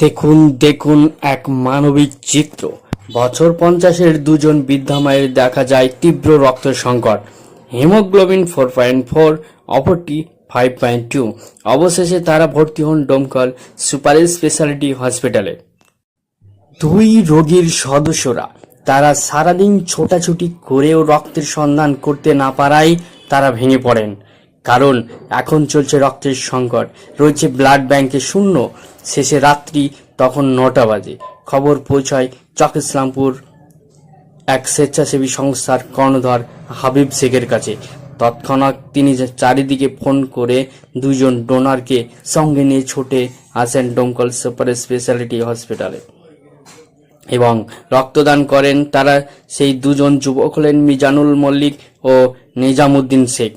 দেখুন দেখুন এক মানবিক চিত্র। বছর পঞ্চাশের দুজন বৃদ্ধা মায়ের দেখা যায় তীব্র রক্ত সংকট। হিমোগ্লোবিন ফোর পয়েন্ট ফোর অপরটি ফাইভ পয়েন্ট টু অবশেষে তারা ভর্তি হন ডোমকল সুপার স্পেশালিটি হসপিটালে। দুই রোগীর সদস্যরা, তারা সারাদিন ছোটাছুটি করেও রক্তের সন্ধান করতে না পারায় তারা ভেঙে পড়েন। কারণ এখন চলছে রক্তের সংকট। রয়েছে ব্লাড ব্যাংকে শূন্য, শেষে রাত্রি, তখন নটা বাজে। খবর পৌঁছায় চক ইসলামপুর এক স্বেচ্ছাসেবী সংস্থার কর্ণধর হাবিব শেখের কাছে। তৎক্ষণাৎ তিনি চারিদিকে ফোন করে দুজন ডোনারকে সঙ্গে নিয়ে ছুটে আসেন ডোমকল সুপার স্পেশালিটি হসপিটালে। এবং রক্তদান করেন তারা সেই দুজন যুবক হলেন মিজানুল মল্লিক ও নিজামুদ্দিন শেখ।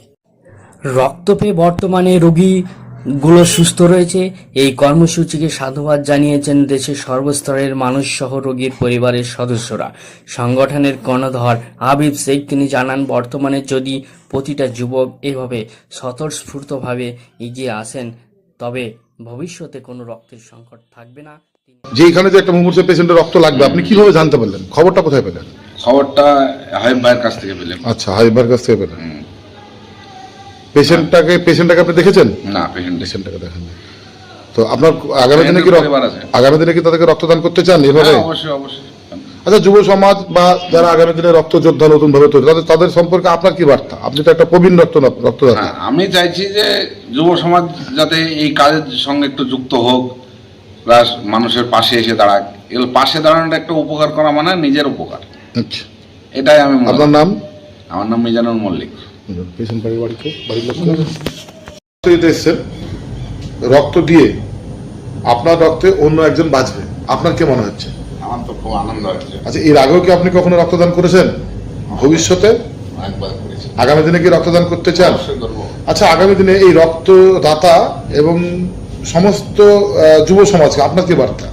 রক্ত পেয়ে বর্তমানে রোগীগুলো সুস্থ রয়েছে। এই কর্মসূচিকে সাধুবাদ জানিয়েছেন দেশের সর্বস্তরের মানুষ সহ রোগীর পরিবারের সদস্যরা। সংগঠনের কর্ণধর আবিব শেখ তিনি জানান বর্তমানে যদি প্রতিটা যুবক এভাবে স্বতঃস্ফূর্তভাবে এগিয়ে আসেন তবে ভবিষ্যতে কোনো রক্তের সংকট থাকবে না। যে এখানে যে একটা মুমূর্ষের পেশেন্টের রক্ত লাগবে আপনি কীভাবে জানতে পারলেন? খবরটা কোথায় পেলেন? খবরটা হাবিব ভাইয়ের কাছ থেকে পেলাম। আচ্ছা হাবিবার কাছ থেকে পেলেন। পেশেন্টটাকে পেশেন্টটাকে আপনি দেখেছেন? না পেশেন্ট পেশেন্টটাকে দেখেন তো আপনার আগামী দিনে কি আগামী দিনে কি তাদেরকে রক্তদান করতে চান এভাবে? হ্যাঁ, অবশ্যই অবশ্যই। আচ্ছা যুব সমাজ বা যারা আগামী দিনে রক্ত যোদ্ধা নতুন ভাবে তৈরি তাদের তাদের সম্পর্কে আপনার কি বার্তা? আপনি তো একটা প্রবীণ রক্ত রক্তদাতা। হ্যাঁ আমি চাইছি যে যুব সমাজ যাতে এই কাজের সঙ্গে একটু যুক্ত হোক প্লাস মানুষের পাশে এসে দাঁড়াক। এগুলো পাশে দাঁড়ানোটা একটা উপকার করা মানে নিজের উপকার। আচ্ছা। এটাই আমি আপনার নাম? আমার নাম মিজানুর মল্লিক। পেশেন্ট বাড়ির বাড়িতে বাড়ির লোক রক্ত দিতে এসছেন। রক্ত দিয়ে আপনার রক্তে অন্য একজন বাঁচবে। আপনার কি মনে হচ্ছে? আমার তো খুব আনন্দ হচ্ছে। আচ্ছা এর আগেও কি আপনি কখনো রক্তদান করেছেন? ভবিষ্যতে? একবার আগামী দিনে কি রক্তদান করতে চান? আচ্ছা আগামী দিনে এই রক্তদাতা এবং সমস্ত যুব সমাজকে আপনার কি বার্তা?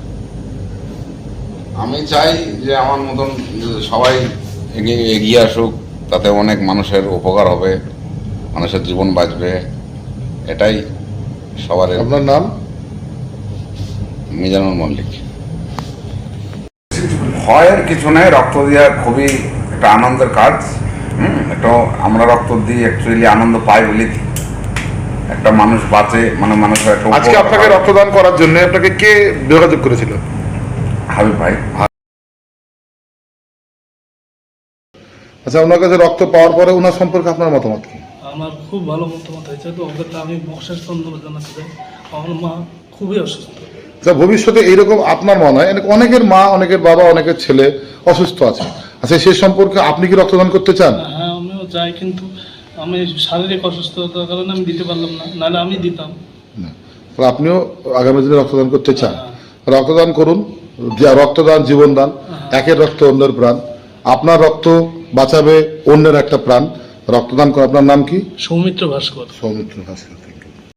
আমি চাই যে আমার মতন সবাই এগিয়ে এগিয়ে আসুক। তাতে অনেক মানুষের উপকার হবে মানুষের জীবন বাঁচবে এটাই সবার আপনার নাম? মিজানুর মল্লিক। ভয়ের কিছু নেই রক্ত দেওয়া খুবই একটা আনন্দের কাজ হুম একটা আমরা রক্ত দিই অ্যাকচুয়ালি আনন্দ পাই বলি। একটা মানুষ বাঁচে মানে মানুষের একটা আজকে আপনাকে রক্তদান করার জন্য আপনাকে কে যোগাযোগ করেছিল? হাবিব ভাই আচ্ছা ওনার কাছে রক্ত পাওয়ার পরে ওনার সম্পর্কে আপনার মতামত কি? আমার খুব ভালো মতামত হয়েছে তো ওদেরকে আমি বক্সের ধন্যবাদ জানাতে চাই। আমার মা খুবই অসুস্থ। আচ্ছা ভবিষ্যতে এইরকম আপনার মনে হয়? অনেকের মা অনেকের বাবা অনেকের ছেলে অসুস্থ আছে। আচ্ছা সে সম্পর্কে আপনি কি রক্তদান করতে চান? হ্যাঁ আমিও যাই কিন্তু আমি শারীরিক অসুস্থতার কারণে আমি দিতে পারলাম না নাহলে আমি দিতাম। আপনিও আগামী দিনে রক্তদান করতে চান। রক্তদান করুন যা রক্তদান জীবনদান একের রক্ত অন্যের প্রাণ। আপনার রক্ত বাঁচাবে অন্যের একটা প্রাণ। রক্তদান করে আপনার নাম কি? সৌমিত্র ভাস্কর। সৌমিত্র ভাস্কর।